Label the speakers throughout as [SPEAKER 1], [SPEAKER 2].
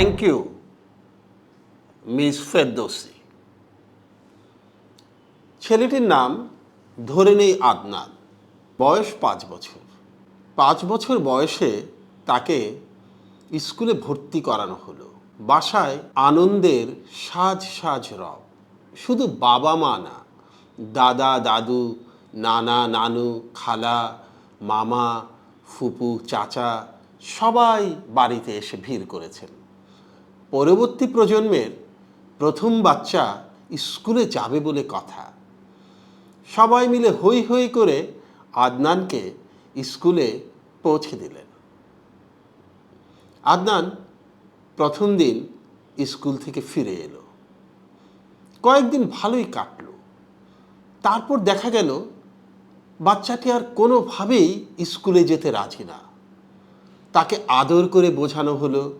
[SPEAKER 1] Thank you miss Ferdousi ছেলেটির নাম ধরে নেই আদনান। বয়স পাঁচ বছর। পাঁচ বছর বয়সে তাকে স্কুলে ভর্তি করানো হলো। বাসায় আনন্দের সাজ সাজ রব। শুধু বাবা মা না, দাদা, দাদু, নানা, নানু, খালা, মামা, ফুপু, চাচা, সবাই বাড়িতে এসে ভিড় করেছেন। পরবর্তী প্রজন্মের প্রথম বাচ্চা স্কুলে যাবে বলে কথা। সবাই মিলে হই হই করে আদনানকে স্কুলে পৌঁছে দিলেন। আদনান প্রথম দিন স্কুল থেকে ফিরে এলো। কয়েকদিন ভালোই কাটলো। তারপর দেখা গেল, বাচ্চাটি আর কোনোভাবেই স্কুলে যেতে রাজি না। তাকে আদর করে বোঝানো হলো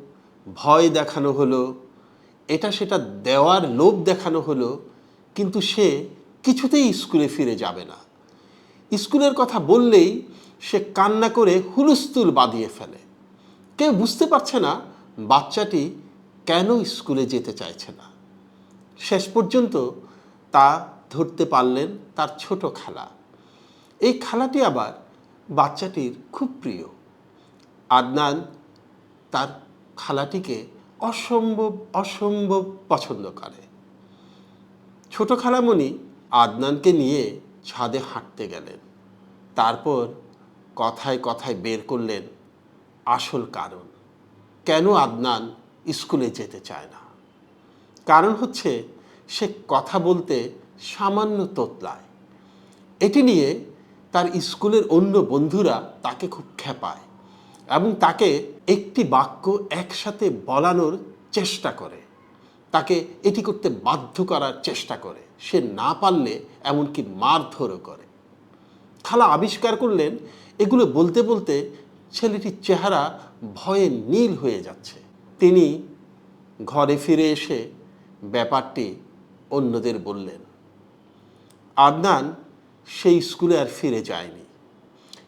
[SPEAKER 1] ভয় দেখানো হলো, এটা সেটা দেওয়ার লোভ দেখানো হলো, কিন্তু সে কিছুতেই স্কুলে ফিরে যাবে না। স্কুলের কথা বললেই সে কান্না করে হুলস্থুল বাঁধিয়ে ফেলে। কেউ বুঝতে পারছে না বাচ্চাটি কেন স্কুলে যেতে চাইছে না। শেষ পর্যন্ত তা ধরতে পারলেন তার ছোট খেলা। এই খেলাটি আবার বাচ্চাটির খুব প্রিয়। আদনান তার খালাটিকে অসম্ভব অসম্ভব পছন্দ করে। ছোট খালামণি আদনানকে নিয়ে ছাদে হাঁটতে গেলেন। তারপর কথায় কথায় বের করলেন, আসল কারণ, কেন আদনান স্কুলে যেতে চায় না? কারণ হচ্ছে সে কথা বলতে সামান্য তোতলায়। এটি নিয়ে তার স্কুলের অন্য বন্ধুরা তাকে খুব খেপায় এবং তাকে একটি বাক্য একসাথে বলানোর চেষ্টা করে। তাকে এটি করতে বাধ্য করার চেষ্টা করে। সে না পারলে এমনকি মারধরও করে। খালা আবিষ্কার করলেন, এগুলো বলতে বলতে ছেলেটির চেহারা ভয়ে নীল হয়ে যাচ্ছে। তিনি ঘরে ফিরে এসে ব্যাপারটি অন্যদের বললেন, আদনান, সেই স্কুলে আর ফিরে যায়নি।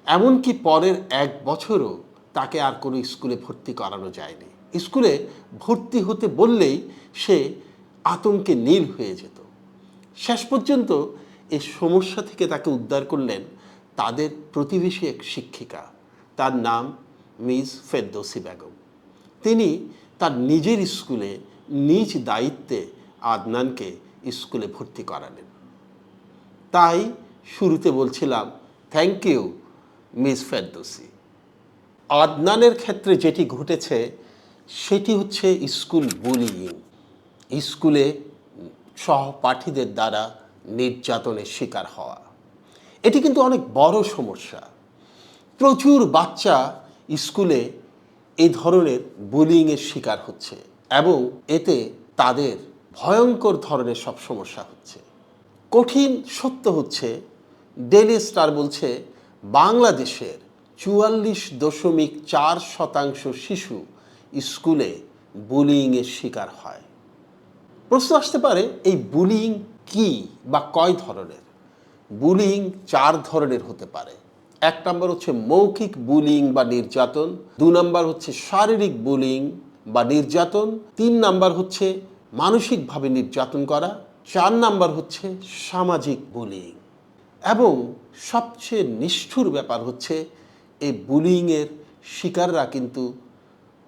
[SPEAKER 1] এমনকি পরের এক বছরও তাকে আর কোনো স্কুলে ভর্তি করানো যায়নি। স্কুলে ভর্তি হতে বললেই সে আতঙ্কে নীল হয়ে যেত। শেষ পর্যন্ত এই সমস্যা থেকে তাকে উদ্ধার করলেন তাদের প্রতিবেশী এক শিক্ষিকা। তার নাম মিস ফেরদৌসি বেগম। তিনি তার নিজের স্কুলে নিজ দায়িত্বে আদনানকে স্কুলে ভর্তি করালেন। তাই শুরুতে বলছিলাম থ্যাংক ইউ মিস ফেরদৌসি আদনানের ক্ষেত্রে যেটি ঘটেছে, সেটি হচ্ছে স্কুল বুলিং। স্কুলে সহপাঠীদের দ্বারা নির্যাতনের শিকার হওয়া। এটি কিন্তু অনেক বড় সমস্যা। প্রচুর বাচ্চা স্কুলে এই ধরনের বুলিংয়ের শিকার হচ্ছে এবং এতে তাদের ভয়ঙ্কর ধরনের সব সমস্যা হচ্ছে। কঠিন সত্য হচ্ছে ডেলি স্টার বলছে, বাংলাদেশের চুয়াল্লিশ দশমিক চার শতাংশ শিশু স্কুলে বুলিংয়ের শিকার হয়। প্রশ্ন আসতে পারে, এই বুলিং কি বা কয় ধরনের? বুলিং চার ধরনের হতে পারে। এক নম্বর হচ্ছে মৌখিক বুলিং বা নির্যাতন, দু নম্বর হচ্ছে শারীরিক বুলিং বা নির্যাতন, তিন নাম্বার হচ্ছে মানসিকভাবে নির্যাতন করা, চার নাম্বার হচ্ছে সামাজিক বুলিং। এবং সবচেয়ে নিষ্ঠুর ব্যাপার হচ্ছে এই বুলিংয়ের শিকাররা কিন্তু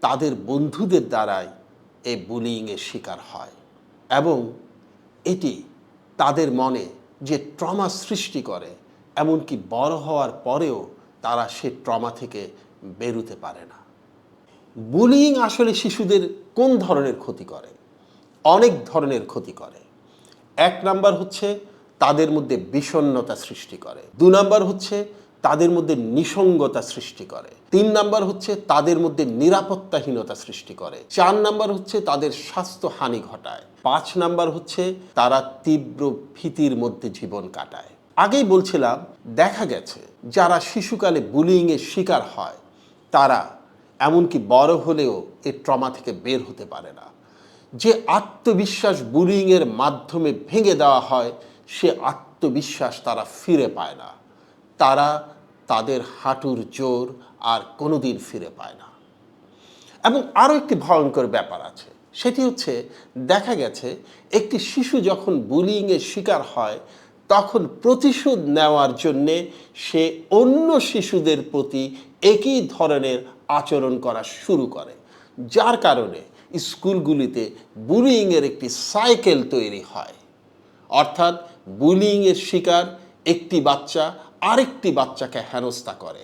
[SPEAKER 1] তাদের বন্ধুদের দ্বারাই এই বুলিংয়ের শিকার হয় এবং এটি তাদের মনে যে ট্রমা সৃষ্টি করে, এমনকি বড় হওয়ার পরেও তারা সে ট্রমা থেকে বেরুতে পারে না। বুলিং আসলে শিশুদের কোন ধরনের ক্ষতি করে? অনেক ধরনের ক্ষতি করে। এক নাম্বার হচ্ছে তাদের মধ্যে বিষণ্ণতা সৃষ্টি করে। দু নাম্বার হচ্ছে তাদের মধ্যে নিসঙ্গতা সৃষ্টি করে। তিন নাম্বার হচ্ছে তাদের মধ্যে নিরাপত্তাহীনতা সৃষ্টি করে। চার নাম্বার হচ্ছে তাদের স্বাস্থ্য হানি ঘটায়। পাঁচ নাম্বার হচ্ছে তারা তীব্র ভীতির মধ্যে জীবন কাটায়। আগেই বলছিলাম, দেখা গেছে, যারা শিশুকালে বুলিংয়ের শিকার হয়, তারা এমনকি বড় হলেও এই ট্রমা থেকে বের হতে পারে না। যে আত্মবিশ্বাস বুলিংয়ের মাধ্যমে ভেঙে দেওয়া হয়, সে আত্মবিশ্বাস তারা ফিরে পায় না। তারা তাদের হাঁটুর জোর আর কোনোদিন ফিরে পায় না। এবং আরও একটি ভয়ঙ্কর ব্যাপার আছে, সেটি হচ্ছে দেখা গেছে একটি শিশু যখন বুলিংয়ের শিকার হয়, তখন প্রতিশোধ নেওয়ার জন্যে সে অন্য শিশুদের প্রতি একই ধরনের আচরণ করা শুরু করে, যার কারণে স্কুলগুলিতে বুলিংয়ের একটি সাইকেল তৈরি হয়। অর্থাৎ বুলিংয়ের শিকার একটি বাচ্চা আরেকটি বাচ্চাকে হেনস্থা করে।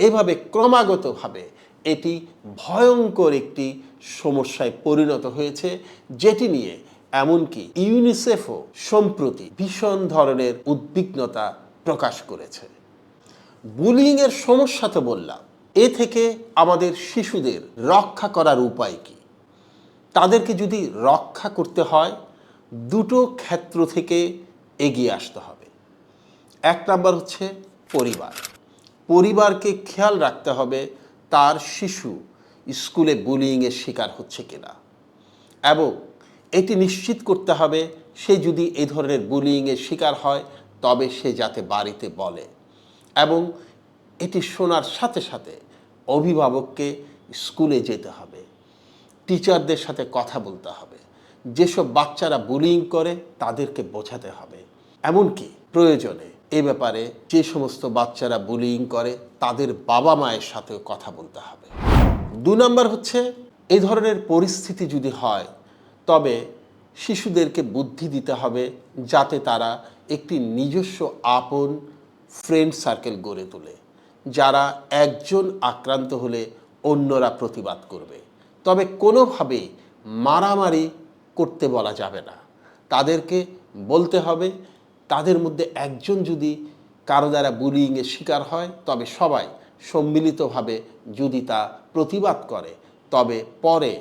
[SPEAKER 1] এভাবে ক্রমাগতভাবে এটি ভয়ঙ্কর একটি সমস্যায় পরিণত হয়েছে, যেটি নিয়ে এমনকি ইউনিসেফও সম্প্রতি ভীষণ ধরনের উদ্বিগ্নতা প্রকাশ করেছে। বুলিংয়ের সমস্যা তো বললাম, এ থেকে আমাদের শিশুদের রক্ষা করার উপায় কি? তাদেরকে যদি রক্ষা করতে হয়, দুটো ক্ষেত্র থেকে এগিয়ে আসতে হবে। এক নাম্বার হচ্ছে পরিবার। পরিবারকে খেয়াল রাখতে হবে তার শিশু স্কুলে বুলিংয়ের শিকার হচ্ছে কিনা। এবং এটি নিশ্চিত করতে হবে সে যদি এই ধরনের বুলিংয়ের শিকার হয়, তবে সে যাতে বাড়িতে বলে। এবং এটি শোনার সাথে সাথে অভিভাবককে স্কুলে যেতে হবে। টিচারদের সাথে কথা বলতে হবে। যেসব বাচ্চারা বুলিং করে, তাদেরকে বোঝাতে হবে। এমনকি প্রয়োজনে এ ব্যাপারে যে সমস্ত বাচ্চারা বুলিং করে, তাদের বাবা মায়ের সাথেও কথা বলতে হবে। দু নম্বর হচ্ছে এই ধরনের পরিস্থিতি যদি হয়, তবে শিশুদেরকে বুদ্ধি দিতে হবে যাতে তারা একটি নিজস্ব আপন ফ্রেন্ড সার্কেল গড়ে তোলে, যারা একজন আক্রান্ত হলে অন্যরা প্রতিবাদ করবে। তবে কোনোভাবে মারামারি করতে বলা যাবে না। তাদেরকে বলতে হবে তাদের মধ্যে একজন যদি কারও দ্বারা বুলিংয়ের শিকার হয়, তবে সবাই সম্মিলিতভাবে যদি তা প্রতিবাদ করে, তবে পরে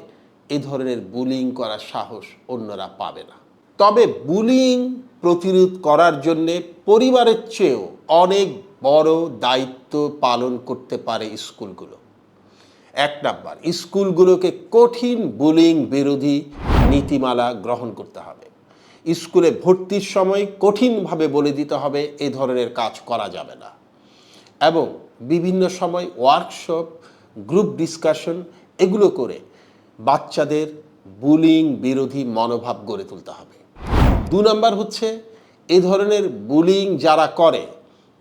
[SPEAKER 1] এ ধরনের বুলিং করার সাহস অন্যরা পাবে না। তবে বুলিং প্রতিরোধ করার জন্যে পরিবারের চেয়েও অনেক বড় দায়িত্ব পালন করতে পারে স্কুলগুলো। এক নাম্বার, স্কুলগুলোকে কঠিন বুলিং বিরোধী নীতিমালা গ্রহণ করতে হবে। স্কুলে ভর্তির সময় কঠিনভাবে বলে দিতে হবে, এ ধরনের কাজ করা যাবে না। এবং বিভিন্ন সময় ওয়ার্কশপ গ্রুপ ডিসকাশন এগুলো করে বাচ্চাদের বুলিং বিরোধী মনোভাব গড়ে তুলতে হবে। দু নম্বর হচ্ছে, এ ধরনের বুলিং যারা করে,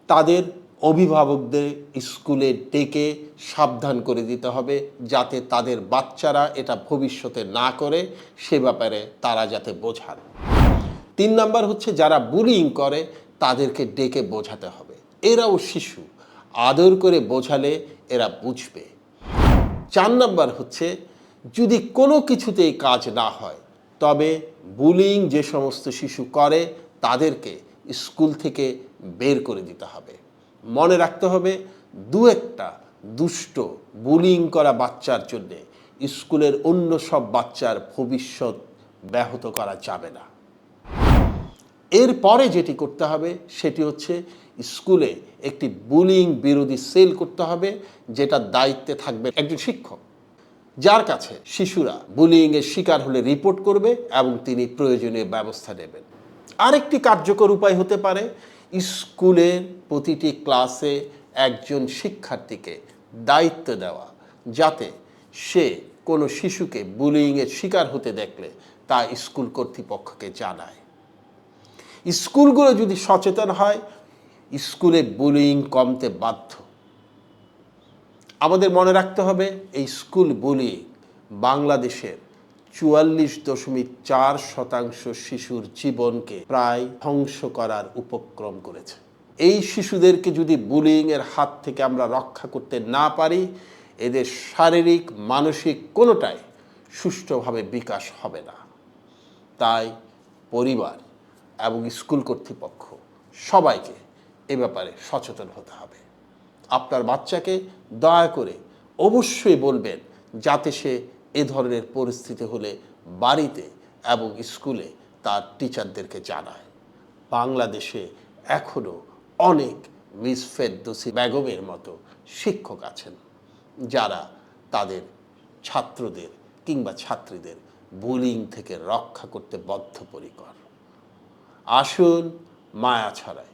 [SPEAKER 1] তাদের অভিভাবকদের স্কুলে ডেকে সাবধান করে দিতে হবে, যাতে তাদের বাচ্চারা এটা ভবিষ্যতে না করে, সে ব্যাপারে তারা যাতে বোঝান। তিন নাম্বার হচ্ছে যারা বুলিং করে, তাদেরকে ডেকে বোঝাতে হবে। এরাও শিশু। আদর করে বোঝালে এরা বুঝবে। চার নাম্বার হচ্ছে, যদি কোনো কিছুতেই কাজ না হয়, তবে বুলিং যে সমস্ত শিশু করে, তাদেরকে স্কুল থেকে বের করে দিতে হবে। মনে রাখতে হবে, দু একটা দুষ্ট বুলিং করা বাচ্চার জন্যে স্কুলের অন্য সব বাচ্চার ভবিষ্যৎ ব্যাহত করা যাবে না। এরপরে যেটি করতে হবে, সেটি হচ্ছে স্কুলে একটি বুলিং বিরোধী সেল করতে হবে, যেটা দায়িত্বে থাকবে একজন শিক্ষক। যার কাছে শিশুরা বুলিংয়ের শিকার হলে রিপোর্ট করবে এবং তিনি প্রয়োজনীয় ব্যবস্থা নেবেন। আরেকটি কার্যকর উপায় হতে পারে, স্কুলের প্রতিটি ক্লাসে একজন শিক্ষার্থীকে দায়িত্ব দেওয়া, যাতে সে কোনো শিশুকে বুলিংয়ের শিকার হতে দেখলে তা স্কুল কর্তৃপক্ষকে জানায়। স্কুলগুলো যদি সচেতন হয়, স্কুলে বুলিং কমতে বাধ্য। আমাদের মনে রাখতে হবে, এই স্কুল বুলিং বাংলাদেশের চুয়াল্লিশ দশমিক চার শতাংশ শিশুর জীবনকে প্রায় ধ্বংস করার উপক্রম করেছে। এই শিশুদেরকে যদি বুলিং এর হাত থেকে আমরা রক্ষা করতে না পারি, এদের শারীরিক, মানসিক কোনোটাই সুষ্ঠুভাবে বিকাশ হবে না। তাই পরিবার এবং স্কুল কর্তৃপক্ষ সবাইকে এ ব্যাপারে সচেতন হতে হবে। আপনার বাচ্চাকে দয়া করে অবশ্যই বলবেন যাতে সে এ ধরনের পরিস্থিতি হলে বাড়িতে এবং স্কুলে তার টিচারদেরকে জানায়। বাংলাদেশে এখনও অনেক মিস ফেরদোসি বেগমের মতো শিক্ষক আছেন, যারা তাদের ছাত্রদের কিংবা ছাত্রীদের বুলিং থেকে রক্ষা করতে বদ্ধপরিকর। আসুন মায়া ছড়ায়